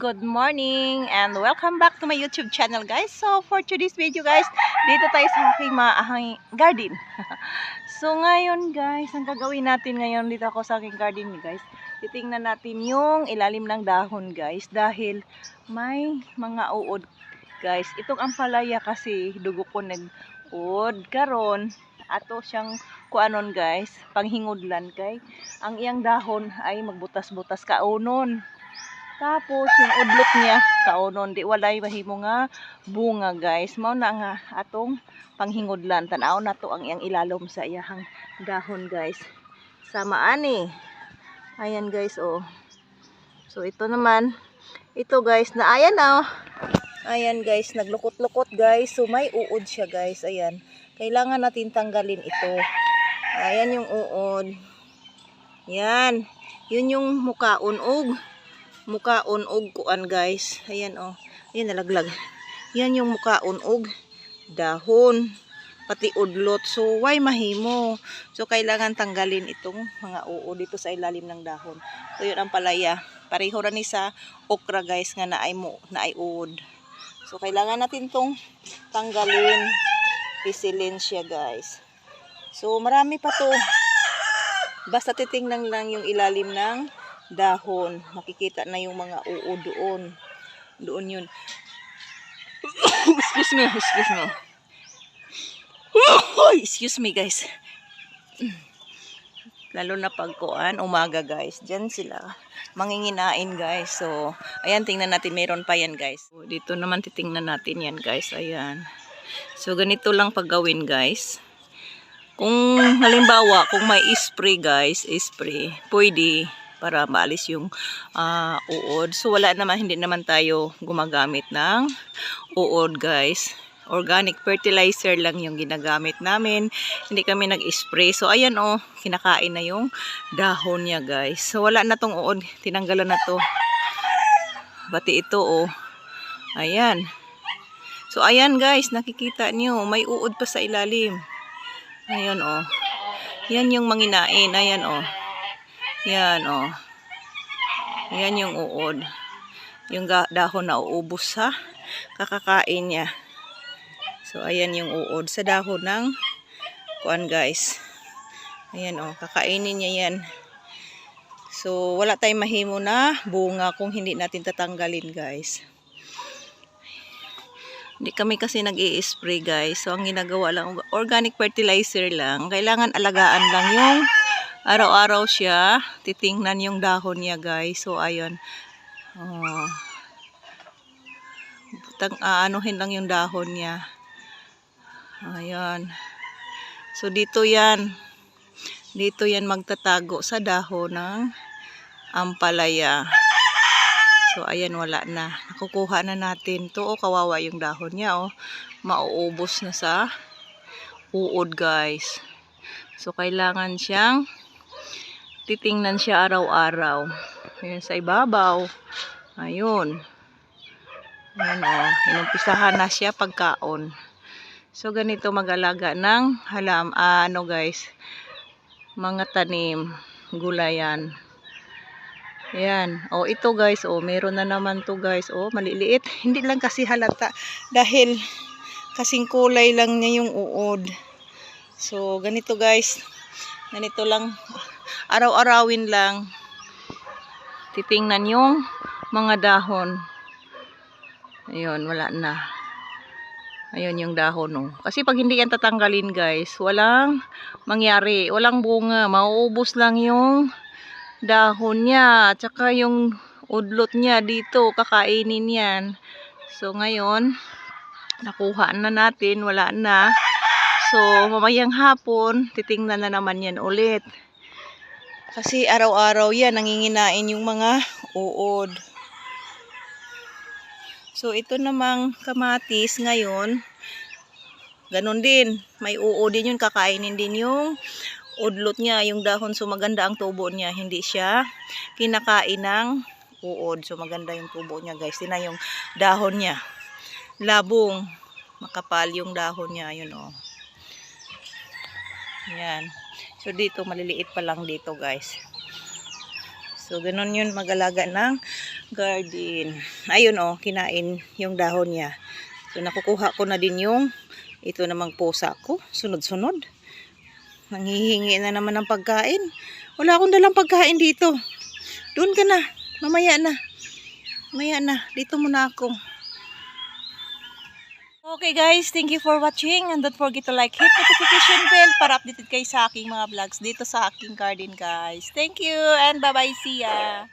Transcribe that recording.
good morning and welcome back to my YouTube channel guys. So for today's video guys, dito tayo sa aking maahang garden. so ngayon guys, ang gagawin natin ngayon dito ako sa aking garden guys. Titingnan natin yung ilalim ng dahon guys dahil may mga uod guys. Itong ampalaya kasi dugo ko nag-uod karon ato siyang kuanon guys, panghingudlan kay ang iyang dahon ay magbutas-butas kaunon. Tapos yung udlot niya kaunon di walay mahimo nga bunga guys. Mao na nga atong panghingudlan. Tan-aw na to ang iyang ilalom sa iyang dahon guys. Sama ani. Ayan guys oh. So ito naman ito guys na ayan oh. Ayan guys, naglukot-lukot guys. So may uod siya guys. Ayan. Kailangan natin tanggalin ito. Ayan yung uod. Yan. Yun yung mukaon og mukaon og kuan guys. Ayan oh. Ayan nalaglag. Yan yung mukaon og dahon pati udlot. So why mahimo? So kailangan tanggalin itong mga uod dito sa ilalim ng dahon. So yun ang palaya. Pareho ra ni sa okra guys nga naay mo naay uod. So kailangan natin tong tanggalin. Pisilin siya guys. So marami pa to. Basta titingnan lang yung ilalim ng dahon. Makikita na yung mga uod doon. Doon yun. excuse me, excuse me. excuse me guys. Lalo na pagkuan, umaga guys. Diyan sila manginginain guys. So, ayan, tingnan natin. Meron pa yan guys. Dito naman titingnan natin yan guys. Ayan. So, ganito lang paggawin guys. Kung halimbawa, kung may spray guys, spray, pwede para maalis yung ah, uod. So wala naman, hindi naman tayo gumagamit ng uod guys. Organic fertilizer lang yung ginagamit namin. Hindi kami nag-spray. So ayan oh, kinakain na yung dahon niya guys. So wala na tong uod, tinanggalan na to. Bati ito oh. Ayan. So ayan guys, nakikita niyo, may uod pa sa ilalim. Ayan oh. Yan yung manginain. Ayan oh. Yan oh. Yan yung uod. Yung dahon na uubos sa kakakain niya. So ayan yung uod sa dahon ng kuan guys. Ayan oh, kakainin niya yan. So wala tayong mahimo na bunga kung hindi natin tatanggalin guys. Hindi kami kasi nag spray guys. So, ang ginagawa lang, organic fertilizer lang. Kailangan alagaan lang yung araw-araw siya. Titingnan yung dahon niya guys. So, ayun. Oh. Butang, aanuhin lang yung dahon niya. Ayun. So, dito yan. Dito yan magtatago sa dahon ng ampalaya. So, ayan, wala na. Nakukuha na natin to. Oh, kawawa yung dahon niya, oh. Mauubos na sa uod, guys. So, kailangan siyang titingnan siya araw-araw. Ayan, sa ibabaw. Ayun. Ayan, oh. Inumpisahan na siya pagkaon. So, ganito mag-alaga ng halam. Ah, ano, guys. Mga tanim. Gulayan. Ayan. O, ito guys. O, meron na naman to guys. O, maliliit. Hindi lang kasi halata. Dahil, kasing kulay lang niya yung uod. So, ganito guys. Ganito lang. Araw-arawin lang. Titingnan yung mga dahon. Ayun, wala na. Ayun yung dahon, no. Kasi pag hindi yan tatanggalin, guys, walang mangyari. Walang bunga. Mauubos lang yung dahon niya, at saka yung udlot niya dito, kakainin yan. So, ngayon, nakuha na natin, wala na. So, mamayang hapon, titingnan na naman yan ulit. Kasi araw-araw yan, nanginginain yung mga uod. So, ito namang kamatis ngayon, ganun din. May uod din yun, kakainin din yung udlot niya, yung dahon. So, maganda ang tubo niya. Hindi siya kinakain ng uod. So, maganda yung tubo niya, guys. Tina yung dahon niya. Labong. Makapal yung dahon niya. Yun, oh. Yan. So, dito, maliliit pa lang dito, guys. So, ganun yun mag-alaga ng garden. Ayun oh, kinain yung dahon niya. So, nakukuha ko na din yung ito namang pusa ko. Sunod-sunod. Nanghihingi na naman ng pagkain. Wala akong dalang pagkain dito. Doon ka na. Mamaya na. Mamaya na. Dito muna ako. Okay guys, thank you for watching and don't forget to like, hit notification bell para updated kayo sa aking mga vlogs dito sa aking garden guys. Thank you and bye bye, see ya!